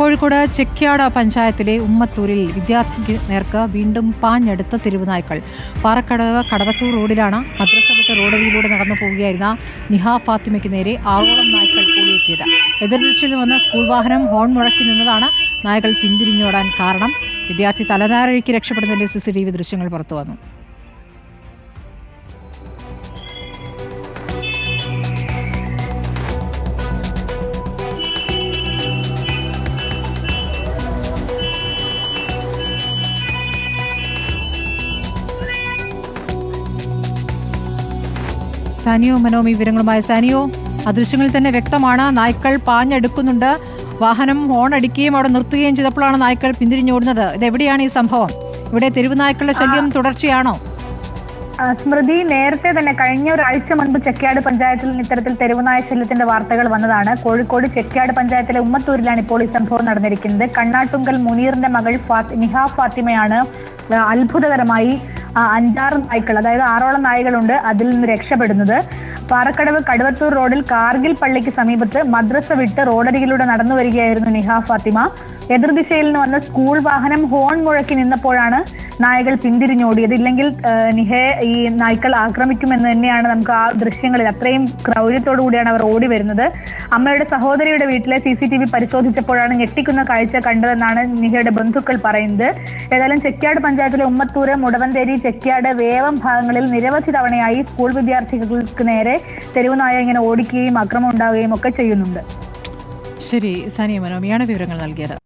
കോഴിക്കോട് ചെക്യാട് പഞ്ചായത്തിലെ ഉമ്മത്തൂരിൽ വിദ്യാർത്ഥിക്ക് നേർക്ക് വീണ്ടും പാഞ്ഞെടുത്ത തെരുവുനായ്ക്കൾ പാറക്കടവ് കടവത്തൂർ റോഡിലാണ് മദ്രസ വിട്ട് റോഡരിയിലൂടെ നടന്നു പോവുകയായിരുന്ന നിഹ ഫാത്തിമയ്ക്ക് നേരെ ആറോളം നായ്ക്കൾ കൂടിയെത്തിയത്. എതിർദിശയിൽ വന്ന സ്കൂൾ വാഹനം ഹോൺ മുഴക്കി നിന്നതാണ് നായകൾ പിന്തിരിഞ്ഞോടാൻ കാരണം. വിദ്യാർത്ഥി തലനാരഴിക്ക് രക്ഷപ്പെടുന്നതിന്റെ സി സി ടി വി ദൃശ്യങ്ങൾ പുറത്തു സാനിയോ മനോമി വിവരങ്ങളുമായി. സാനിയോ ആ ദൃശ്യങ്ങളിൽ തന്നെ വ്യക്തമാണ്. നായ്ക്കൾ പാഞ്ഞെടുക്കുന്നുണ്ട്. വാഹനം ഹോൺ അടിക്കുകയും അവിടെ നിർത്തുകയും ചെയ്തപ്പോഴാണ് നായ്ക്കൾ പിന്തിരിഞ്ഞോടുന്നത്. ഇത് എവിടെയാണ് ഈ സംഭവം? ഇവിടെ തെരുവ് നായ്ക്കളുടെ ശല്യം തുടർച്ചയാണോ? സ്മൃതി നേരത്തെ തന്നെ കഴിഞ്ഞ ഒരാഴ്ച മുൻപ് ചെക്കാട് പഞ്ചായത്തിൽ നിന്ന് ഇത്തരത്തിൽ തെരുവുനായ ശല്യത്തിന്റെ വാർത്തകൾ വന്നതാണ്. കോഴിക്കോട് ചെക്കാട് പഞ്ചായത്തിലെ ഉമ്മത്തൂരിലാണ് ഇപ്പോൾ ഈ സംഭവം നടന്നിരിക്കുന്നത്. കണ്ണാട്ടുങ്കൽ മുനീറിന്റെ മകൾ ഫാത്തി നിഹാ ഫാത്തിമയാണ് അത്ഭുതകരമായി അഞ്ചാറ് നായ്ക്കൾ അതായത് ആറോളം നായകളുണ്ട് അതിൽ നിന്ന് രക്ഷപ്പെടുന്നത്. പാറക്കടവ് കടുവത്തൂർ റോഡിൽ കാർഗിൽ പള്ളിക്ക് സമീപത്ത് മദ്രസ വിട്ട് റോഡരികിലൂടെ നടന്നു വരികയായിരുന്നു നിഹ ഫാത്തിമ. എതിർദിശയിൽ നിന്ന് വന്ന സ്കൂൾ വാഹനം ഹോൺ മുഴക്കി നിന്നപ്പോഴാണ് നായകൾ പിന്തിരിഞ്ഞോടിയത്. ഇല്ലെങ്കിൽ നിഹയെ ഈ നായ്ക്കൾ ആക്രമിക്കുമെന്ന് തന്നെയാണ് നമുക്ക് ആ ദൃശ്യങ്ങളിൽ അത്രയും ക്രൗര്യത്തോടു കൂടിയാണ് അവർ ഓടി വരുന്നത്. അമ്മയുടെ സഹോദരിയുടെ വീട്ടിലെ സി സി ടി വി പരിശോധിച്ചപ്പോഴാണ് ഞെട്ടിക്കുന്ന കാഴ്ച കണ്ടതെന്നാണ് നിഹയുടെ ബന്ധുക്കൾ പറയുന്നത്. ഏതായാലും ചെക്യാട് പഞ്ചായത്തിലെ ഉമ്മത്തൂര് മുടവന്തേരി ചെക്യാട് വേവം ഭാഗങ്ങളിൽ നിരവധി തവണയായി സ്കൂൾ വിദ്യാർത്ഥികൾക്ക് നേരെ തെരുവുനായ ഇങ്ങനെ ഓടിക്കുകയും അക്രമം ഉണ്ടാവുകയും ഒക്കെ ചെയ്യുന്നുണ്ട്. ശരി സാനിയ മനോമിയാണ് വിവരങ്ങൾ നൽകിയത്.